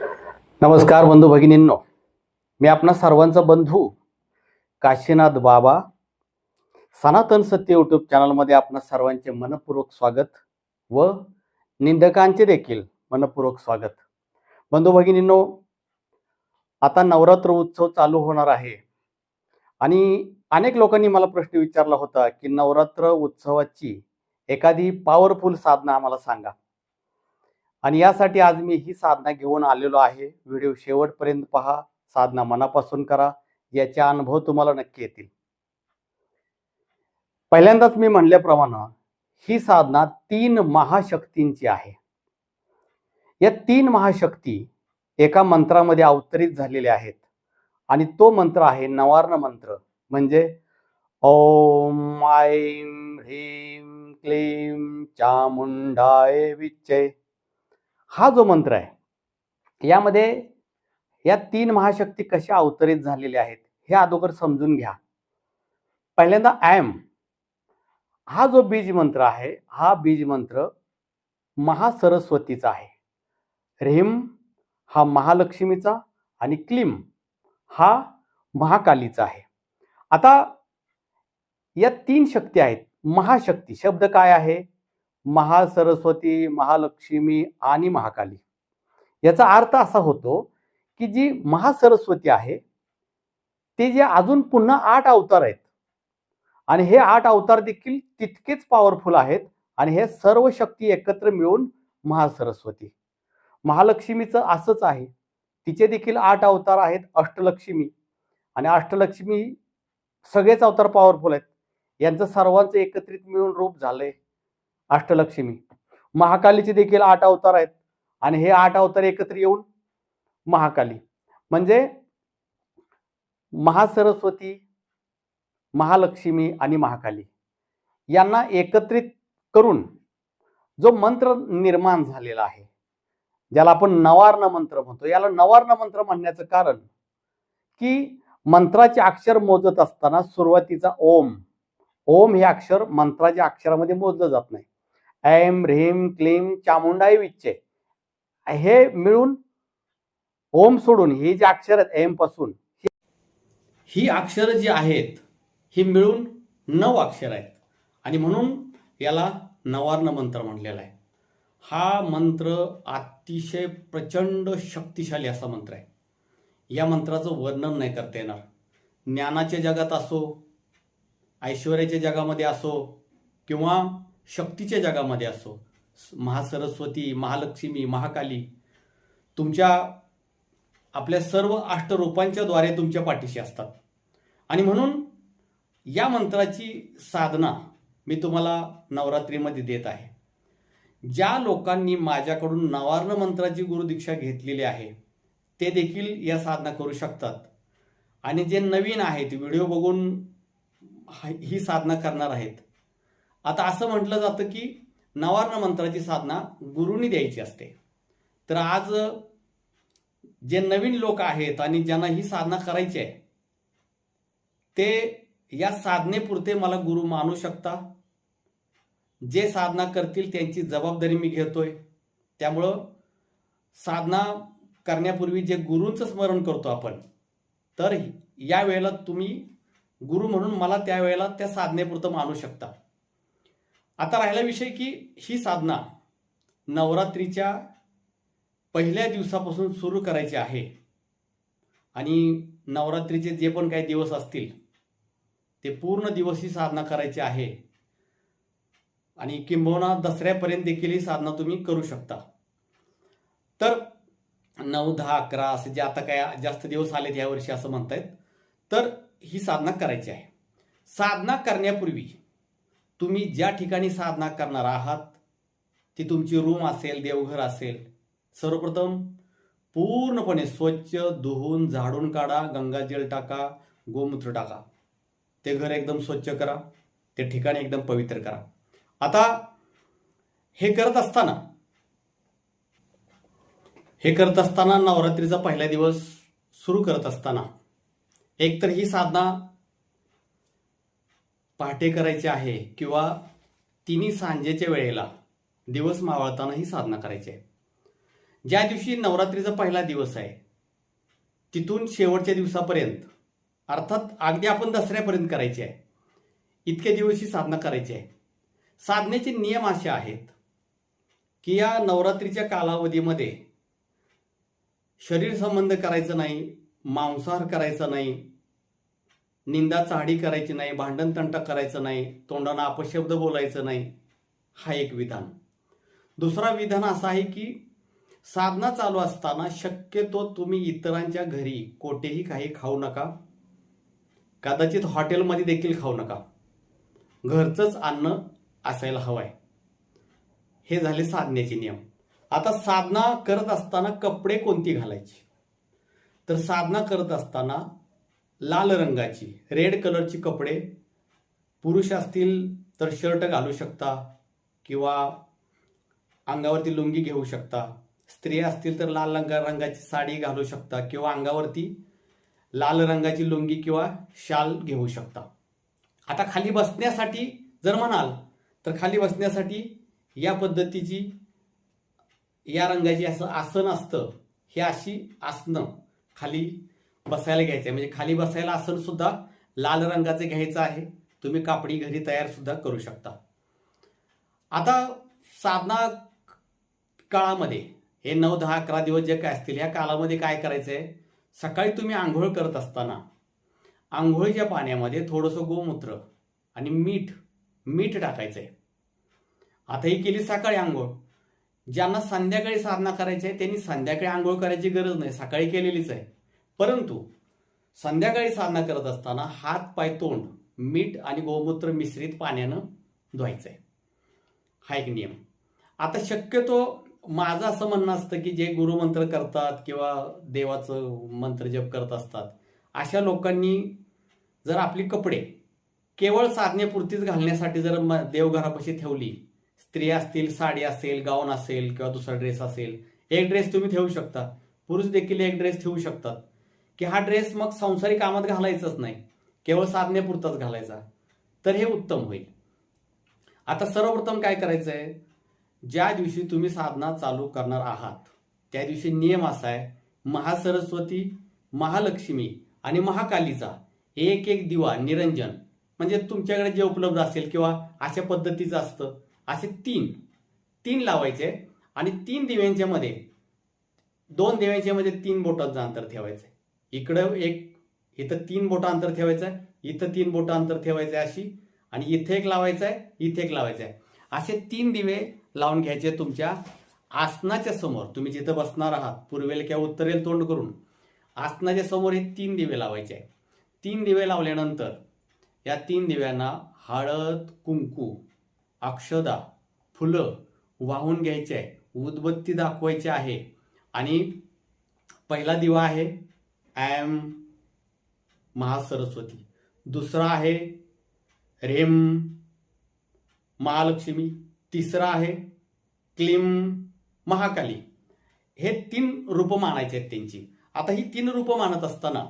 नमस्कार बंधू भगिनींनो. मी आपणा सर्वांचा बंधू काशीनाथ बाबा. सनातन सत्य यूट्यूब चॅनलमध्ये आपणा सर्वांचे मनपूर्वक स्वागत व निंदकांचे देखील मनपूर्वक स्वागत. बंधू भगिनींनो आता नवरात्र उत्सव चालू होणार आहे. आणि अनेक लोकांनी मला प्रश्न विचारला होता की नवरात्र उत्सवाची एखादी पॉवरफुल साधना आम्हाला सांगा. आणि यासाठी आज मी ही साधना घेऊन आलेलो आहे. व्हिडिओ शेवटपर्यंत पहा. साधना मनापासून करा. याचे अनुभव तुम्हाला नक्की येतील. पहिल्यांदाच मी म्हणल्याप्रमाणे ही साधना तीन महाशक्तींची आहे. या तीन महाशक्ती एका मंत्रामध्ये अवतरित झालेल्या आहेत. आणि तो मंत्र आहे नवार्ण मंत्र. म्हणजे ओम ऐं ह्रीं क्लीं चामुंडाय विच्चे हा जो मंत्र आहे यामध्ये या तीन महाशक्ती कशा अवतरित झालेल्या आहेत हे अगोदर समजून घ्या. पहिल्यांदा ॲम. हा जो बीज मंत्र आहे हा बीज मंत्र महासरस्वतीचा आहे. रेम हा महालक्ष्मीचा आणि क्लिम हा महाकालीचा आहे. आता या तीन शक्ती आहेत महाशक्ती. शब्द काय आहे? महासरस्वती महालक्ष्मी आणि महाकाली. याचा अर्थ असा होतो की जी महासरस्वती आहे ते जे अजून पुन्हा आठ अवतार आहेत. आणि हे आठ अवतार देखील तितकेच पॉवरफुल आहेत आणि हे सर्व शक्ती एकत्र मिळून महासरस्वती. महालक्ष्मीचं असंच आहे. तिचे देखील आठ अवतार आहेत अष्टलक्ष्मी. आणि अष्टलक्ष्मी सगळेच अवतार पॉवरफुल आहेत. यांचं सर्वांचं एकत्रित मिळून रूप झालंय. अष्टलक्ष्मी. महाकालीचे देखील आठ अवतार आहेत आणि हे आठ अवतार एकत्र येऊन महाकाली. म्हणजे महासरस्वती महालक्ष्मी आणि महाकाली यांना एकत्रित करून जो मंत्र निर्माण झालेला आहे ज्याला आपण नवार्ण मंत्र म्हणतो. याला नवार्ण मंत्र म्हणण्याचं कारण की मंत्राचे अक्षर मोजत असताना सुरुवातीचा ओम ओम हे अक्षर मंत्राच्या अक्षरामध्ये मोजलं जात नाही. ऐम ह्रीम क्लीम चामुंडाई विच्चे. हे मिळून ओम सोडून ही जी अक्षर आहेत एमपासून ही- ही अक्षर जी आहेत ही मिळून नऊ अक्षर आहेत. आणि म्हणून याला नवार्ण मंत्र म्हणलेला आहे. हा मंत्र अतिशय प्रचंड शक्तिशाली असा मंत्र आहे. या मंत्राचं वर्णन नाही करता येणार. ज्ञानाच्या जगात असो ऐश्वर्याच्या जगामध्ये असो किंवा शक्तीच्या जगामध्ये असो. महासरस्वती महालक्ष्मी महाकाली तुमच्या आपल्या सर्व अष्टरूपांच्या द्वारे तुमच्या पाठीशी असतात. आणि म्हणून या मंत्राची साधना मी तुम्हाला नवरात्रीमध्ये देत आहे. ज्या लोकांनी माझ्याकडून नवार्ण मंत्राची गुरुदीक्षा घेतलेली आहे ते देखील या साधना करू शकतात. आणि जे नवीन आहेत व्हिडिओ बघून ही साधना करणार आहेत आता असं म्हटलं जातं की नवार्ण मंत्राची साधना गुरुनी द्यायची असते. तर आज जे नवीन लोक आहेत आणि ज्यांना ही साधना करायची आहे ते या साधनेपुरते मला गुरु मानू शकता. जे साधना करतील त्यांची जबाबदारी मी घेतोय. त्यामुळं साधना करण्यापूर्वी जे गुरूंचं स्मरण करतो आपण तर या वेळेला तुम्ही गुरु म्हणून मला त्यावेळेला त्या साधनेपुरतं मानू शकता. आता राहिला विषय की ही साधना नवरात्रीच्या पहिल्या दिवसापासून सुरू करायची आहे. आणि नवरात्रीचे जे पण काही दिवस असतील ते पूर्ण दिवस ही साधना करायची आहे. आणि किंबहुना दसऱ्यापर्यंत देखील ही साधना तुम्ही करू शकता. तर नऊ दहा अकरा असे जे आता काय जास्त दिवस आलेत या वर्षी असं म्हणतायत तर ही साधना करायची आहे. साधना करण्यापूर्वी तुम्ही ज्या ठिकाणी साधना करणार आहात ती तुमची रूम असेल देवघर असेल सर्वप्रथम पूर्णपणे स्वच्छ धुवून झाडून काढा गंगाजल टाका गोमूत्र टाका. ते घर एकदम स्वच्छ करा ते ठिकाण एकदम पवित्र करा. आता हे करत असताना हे करत असताना नवरात्रीचा पहिला दिवस सुरू करत असताना एकतर ही साधना पहाटे करायचे आहे किंवा तिन्ही सांजेच्या वेळेला दिवस मावळताना ही साधना करायची. आहे ज्या दिवशी नवरात्रीचा पहिला दिवस आहे तिथून शेवटच्या दिवसापर्यंत अर्थात अगदी आपण दसऱ्यापर्यंत करायची आहे इतके दिवस ही साधना करायची आहे. साधनेचे नियम असे आहेत की या नवरात्रीच्या कालावधीमध्ये शरीर संबंध करायचं नाही मांसाहार करायचा नाही निंदा चाडी करायची नाही भांडण तंट करायचं नाही तोंडानं अपशब्द बोलायचं नाही हा एक विधान. दुसरा विधान असा आहे की साधना चालू असताना शक्यतो तुम्ही इतरांच्या घरी कोठेही काही खाऊ नका. कदाचित हॉटेलमध्ये देखील खाऊ नका. घरचंच अन्न असायला हवंय. हे झाले साधनेचे नियम. आता साधना करत असताना कपडे कोणती घालायची? तर साधना करत असताना लाल रंगाची रेड कलरची कपडे. पुरुष असतील तर शर्ट घालू शकता किंवा अंगावरती लुंगी घेऊ शकता. स्त्रिया असतील तर लाल रंगा रंगाची साडी घालू शकता किंवा अंगावरती लाल रंगाची लुंगी किंवा शाल घेऊ शकता. आता खाली बसण्यासाठी जर म्हणाल तर खाली बसण्यासाठी या पद्धतीची या रंगाची असं आसन असतं. हे अशी आसनं खाली बसायला घ्यायचं आहे म्हणजे खाली बसायला आसन सुद्धा लाल रंगाचे घ्यायचं आहे. तुम्ही कापडी घरी तयार सुद्धा करू शकता. आता साधना काळामध्ये हे नऊ दहा अकरा दिवस जे काय असतील या काळामध्ये काय करायचं आहे सकाळी तुम्ही आंघोळ करत असताना आंघोळीच्या पाण्यामध्ये थोडंसं गोमूत्र आणि मीठ मीठ टाकायचं आहे आता ही केली सकाळी आंघोळ. ज्यांना संध्याकाळी साधना करायची आहे त्यांनी संध्याकाळी आंघोळ करायची गरज नाही. सकाळी केलेलीच आहे. परंतु संध्याकाळी साधना करत असताना हात पाय तोंड मीठ आणि गोमूत्र मिश्रित पाण्यानं धुवायचं आहे हा एक नियम. आता शक्यतो माझं असं म्हणणं असतं की जे गुरुमंत्र करतात किंवा देवाचं मंत्र जप करत असतात अशा लोकांनी जर आपली कपडे केवळ साधनेपुरतीच घालण्यासाठी जर म- देवघरापाशी ठेवली स्त्री असतील साडी असेल गाऊन असेल किंवा दुसरा ड्रेस असेल एक ड्रेस तुम्ही ठेवू शकता. पुरुष देखील एक ड्रेस ठेवू शकतात. की हा ड्रेस मग संसारी कामात घालायचाच नाही. केवळ साधनेपुरताच घालायचा. तर हे उत्तम होईल. आता सर्वप्रथम काय करायचं आहे ज्या दिवशी तुम्ही साधना चालू करणार आहात त्या दिवशी नियम असा आहे महासरस्वती महालक्ष्मी आणि महाकालीचा एक एक दिवा निरंजन म्हणजे तुमच्याकडे जे उपलब्ध असेल किंवा अशा पद्धतीचं असतं असे तीन तीन लावायचे आणि तीन दिव्यांच्या मध्ये दोन दिव्यांच्या मध्ये तीन बोटांचं अंतर ठेवायचं इकडं एक इथं तीन बोटं अंतर ठेवायचं आहे इथं तीन बोटं अंतर ठेवायचं आहे अशी आणि इथे एक लावायचं आहे इथे एक लावायचं आहे असे तीन दिवे लावून घ्यायचे तुमच्या आसनाच्या समोर. तुम्ही जिथं बसणार आहात पूर्वेला किंवा उत्तरेला तोंड करून आसनाच्या समोर हे तीन दिवे लावायचे. आहे तीन दिवे लावल्यानंतर या तीन दिव्यांना हळद कुंकू अक्षदा फुलं वाहून घ्यायचे. आहे उदबत्ती दाखवायची आहे. आणि पहिला दिवा आहे ॲम महासरस्वती दुसरा आहे रेम महालक्ष्मी तिसरा आहे क्लीम महाकाली हे तीन रूपं मानायचे आहेत त्यांची. आता ही तीन रूपं मानत असताना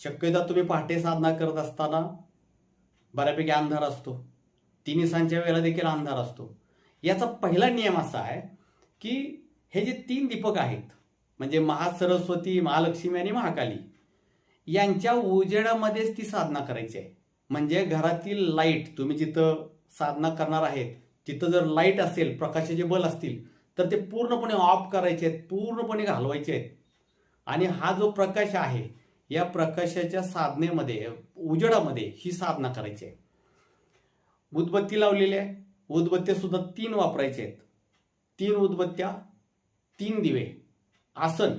शक्यता तुम्ही पहाटे साधना करत असताना बऱ्यापैकी अंधार असतो. तिन्ही सांच्या वेळेला देखील अंधार असतो. याचा पहिला नियम असा आहे की हे जे तीन दीपक आहेत म्हणजे महासरस्वती महालक्ष्मी आणि महाकाली यांच्या उजेडामध्येच ती साधना करायची आहे. म्हणजे घरातील लाइट तुम्ही जिथं साधना करणार आहेत तिथं जर लाइट असेल प्रकाशाचे बल असतील तर ते पूर्णपणे ऑफ करायचे आहेत पूर्णपणे घालवायचे आहेत. आणि हा जो प्रकाश आहे या प्रकाशाच्या साधनेमध्ये उजेडामध्ये ही साधना करायची आहे. उदबत्ती लावलेली आहे. उदबत्त्या सुद्धा तीन वापरायचे आहेत. तीन उदबत्त्या तीन दिवे. आसन.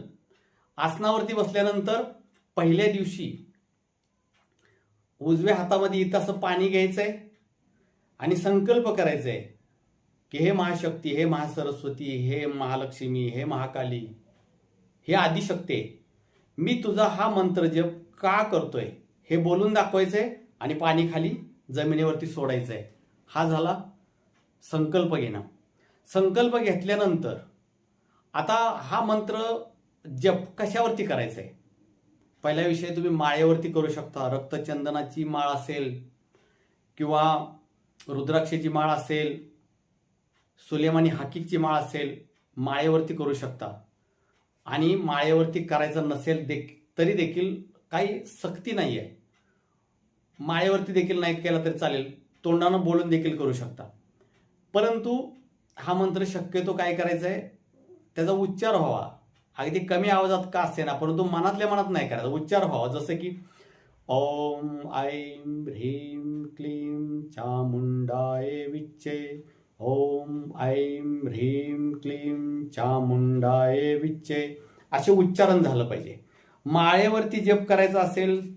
आसनावरती बसल्यानंतर पहिल्या दिवशी उजव्या हातामध्ये इथं असं पाणी घ्यायचं आहे आणि संकल्प करायचंय की हे महाशक्ती हे महासरस्वती हे महालक्ष्मी हे महाकाली हे आदिशक्ती आहे. मी तुझा हा मंत्र जप का करतोय? हे बोलून दाखवायचंय आणि पाणी खाली जमिनीवरती सोडायचंय. हा झाला संकल्प घेणं. संकल्प घेतल्यानंतर आता हा मंत्र जप कशावरती करायचा आहे पहिला विषय तुम्ही माळेवरती करू शकता. रक्तचंदनाची माळ असेल किंवा रुद्राक्षाची माळ असेल सुलेमानी हाकीकची माळ असेल माळेवरती करू शकता. आणि माळेवरती करायचं नसेल देख तरी देखील काही सक्ती नाही आहे माळेवरती देखील नाही केला तरी चालेल. तोंडानं बोलून देखील करू शकता. परंतु हा मंत्र शक्यतो काय करायचा आहे त्याचा उच्चार व्हावा. अगदी कमी आवाजात का असे ना परंतु मनातल्या मनात नाही करायचा. उच्चार व्हावा. जसं की ओम ऐं ह्रीं क्लीं चामुंडाय विच्चे ओम ऐं ह्रीं क्लीं चामुंडाय विच्चे असे उच्चारण झालं पाहिजे. माळेवरती जप करायचा असेल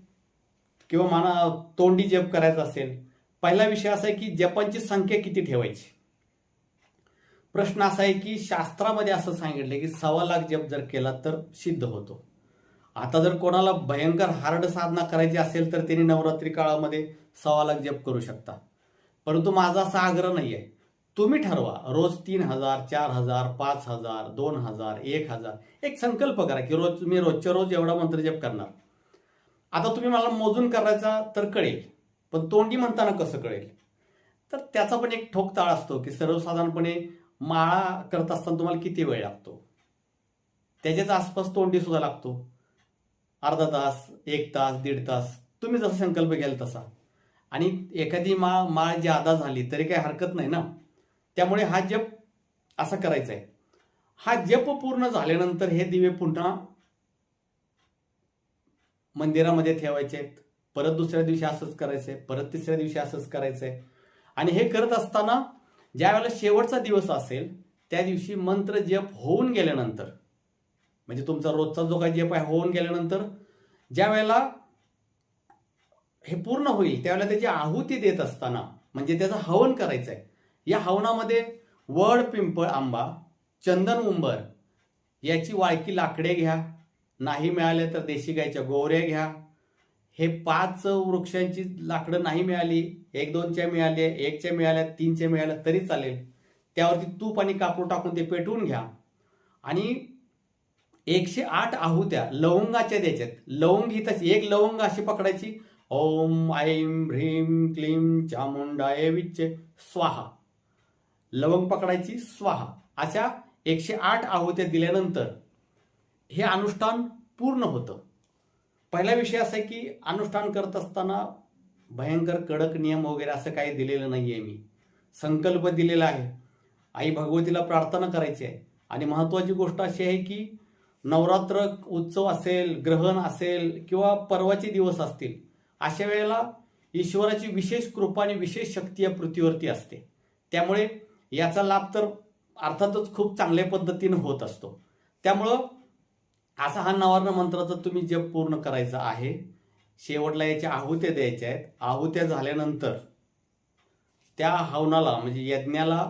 किंवा मना तोंडी जप करायचा असेल पहिला विषय असा आहे की जपांची संख्या किती ठेवायची? प्रश्न असा आहे की शास्त्रामध्ये असं सांगितलं की सव्वा लाख जप जर केला तर सिद्ध होतो. आता जर कोणाला भयंकर हार्ड साधना करायची असेल तर त्यांनी नवरात्री काळामध्ये सव्वा लाख जप करू शकता. परंतु माझा असा आग्रह नाही आहे. तुम्ही ठरवा. रोज तीन हजार चार हजार पाच हजार दोन हजार एक हजार. एक संकल्प करा की रोज तुम्ही रोजच्या रोज एवढा मंत्र जप करणार. आता तुम्ही मला मोजून करायचा तर कळेल पण तोंडी म्हणताना कसं कळेल? तर त्याचा पण एक ठोक ताळ असतो की सर्वसाधारणपणे माळा करत असताना तुम्हाला किती वेळ लागतो? त्याच्याच आसपास तोंडी सुद्धा लागतो. अर्धा तास एक तास दीड तास. तुम्ही जसा संकल्प घ्याल तसा. आणि एखादी मा माळ जी आदा झाली तरी काही हरकत नाही ना? त्यामुळे हा जप असा करायचा आहे. हा जप पूर्ण झाल्यानंतर हे दिवे पुन्हा मंदिरामध्ये ठेवायचे आहेत. परत दुसऱ्या दिवशी असंच करायचंय परत तिसऱ्या दिवशी असंच करायचंय. आणि हे करत असताना ज्या वेळेला शेवटचा दिवस असेल त्या दिवशी मंत्र जप होऊन गेल्यानंतर म्हणजे तुमचा रोजचा जो काही जप आहे होऊन गेल्यानंतर ज्या वेळेला हे पूर्ण होईल त्यावेळेला त्याची आहुती देत असताना म्हणजे त्याचं हवन करायचं आहे या हवनामध्ये वड पिंपळ आंबा चंदन उंबर याची वाळकी लाकडे घ्या नाही मिळाले तर देशी गायच्या गोवऱ्या घ्या हे पाच वृक्षांची लाकडं नाही मिळाली एक दोनच्या मिळाले एकच्या मिळाल्या तीनच्या मिळाल्या तरी चालेल. त्यावरती तूप आणि कापूर टाकून ते पेटवून घ्या. आणि एकशे आठ आहुत्या लवंगाच्या द्यायच्यात. लवंग ही तशी एक लवंग अशी पकडायची. ओम ऐं ह्रीम क्लीं चामुंडाय विच्चे स्वाहा. लवंग पकडायची स्वाहा. अशा एकशे आठ आहुत्या दिल्यानंतर हे अनुष्ठान पूर्ण होतं. पहिला विषय असा आहे की अनुष्ठान करत असताना भयंकर कडक नियम वगैरे असं काही दिलेलं नाही आहे मी. संकल्प दिलेला आहे. आई भगवतीला प्रार्थना करायची आहे. आणि महत्त्वाची गोष्ट अशी आहे की नवरात्र उत्सव असेल ग्रहण असेल किंवा पर्वाचे दिवस असतील अशा वेळेला ईश्वराची विशेष कृपा आणि विशेष शक्ती या पृथ्वीवरती असते. त्यामुळे याचा लाभ तर अर्थातच खूप चांगल्या पद्धतीनं होत असतो. त्यामुळं असा हा नवार्ण मंत्राचा तुम्ही जप पूर्ण करायचा आहे. शेवटला याच्या आहुत्या द्यायच्या आहेत. आहुत्या झाल्यानंतर त्या हवनाला म्हणजे यज्ञाला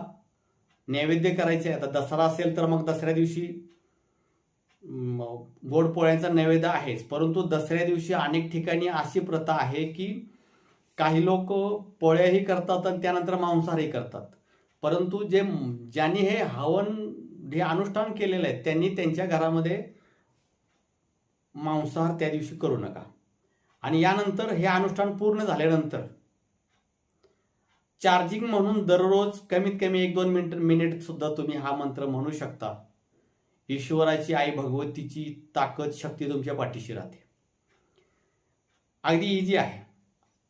नैवेद्य करायचे आहे आता दसरा असेल तर मग दसऱ्या दिवशी गोड पोळ्यांचा नैवेद्य आहेच. परंतु दसऱ्या दिवशी अनेक ठिकाणी अशी प्रथा आहे की काही लोक पोळ्याही करतात आणि त्यानंतर मांसाहारही करतात. परंतु जे ज्यांनी हे हवन हे अनुष्ठान केलेलं आहे त्यांनी त्यांच्या घरामध्ये मांसाहार त्या दिवशी करू नका. आणि यानंतर हे अनुष्ठान पूर्ण झाल्यानंतर चार्जिंग म्हणून दररोज कमीत कमी एक दोन मिनिट मिनिट सुद्धा तुम्ही हा मंत्र म्हणू शकता. ईश्वराची आई भगवतीची ताकद शक्ती तुमच्या पाठीशी राहते. अगदी इझी आहे.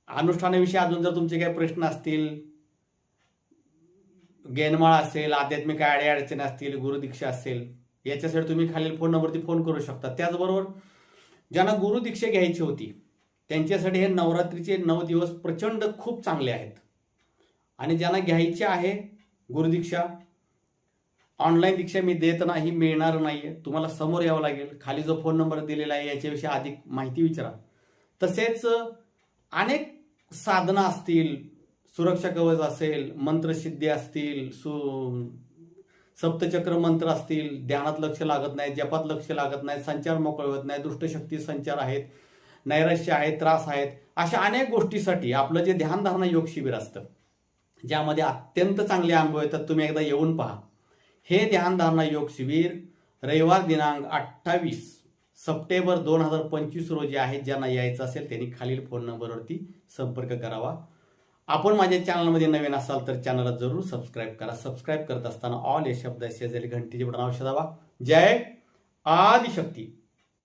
अनुष्ठानाविषयी अजून जर तुमचे काही प्रश्न असतील गेनमाळ असेल आध्यात्मिक आडे अडचणी असतील गुरुदीक्षा असेल याच्यासाठी तुम्ही खालील फोन नंबरती फोन करू शकता. त्याचबरोबर ज्यांना गुरुदीक्षा घ्यायची होती त्यांच्यासाठी हे नवरात्रीचे नऊ दिवस प्रचंड खूप चांगले आहेत. आणि ज्यांना घ्यायचे आहे गुरुदीक्षा ऑनलाईन दीक्षा मी देत नाही मिळणार नाही आहे तुम्हाला समोर यावं लागेल. खाली जो फोन नंबर दिलेला आहे याच्याविषयी अधिक माहिती विचारा. तसेच अनेक साधना असतील सुरक्षा कवच असेल मंत्रसिद्धी असतील सु सप्तचक्र मंत्र असतील ध्यानात लक्ष लागत नाही जपात लक्ष लागत नाही संचार मोकळ होत नाही दुष्टशक्ती संचार आहेत नैराश्य आहेत त्रास आहेत अशा अनेक गोष्टीसाठी आपलं जे ध्यानधारणा योग शिबिर असतं ज्यामध्ये अत्यंत चांगले अनुभव येतात तुम्ही एकदा येऊन पहा. हे ध्यानधारणा योग शिबिर रविवार दिनांक अठ्ठावीस सप्टेंबर दोन हजार पंचवीस रोजी आहेत ज्यांना यायचं असेल त्यांनी खालील फोन नंबरवरती संपर्क करावा. आपण माझ्या चॅनलमध्ये नवीन असाल तर चॅनलला जरूर सबस्क्राईब करा. सबस्क्राईब करत असताना ऑल या शब्द शेजारी घंटीचे बटन अवश्य दाबा. जय आदिशक्ती.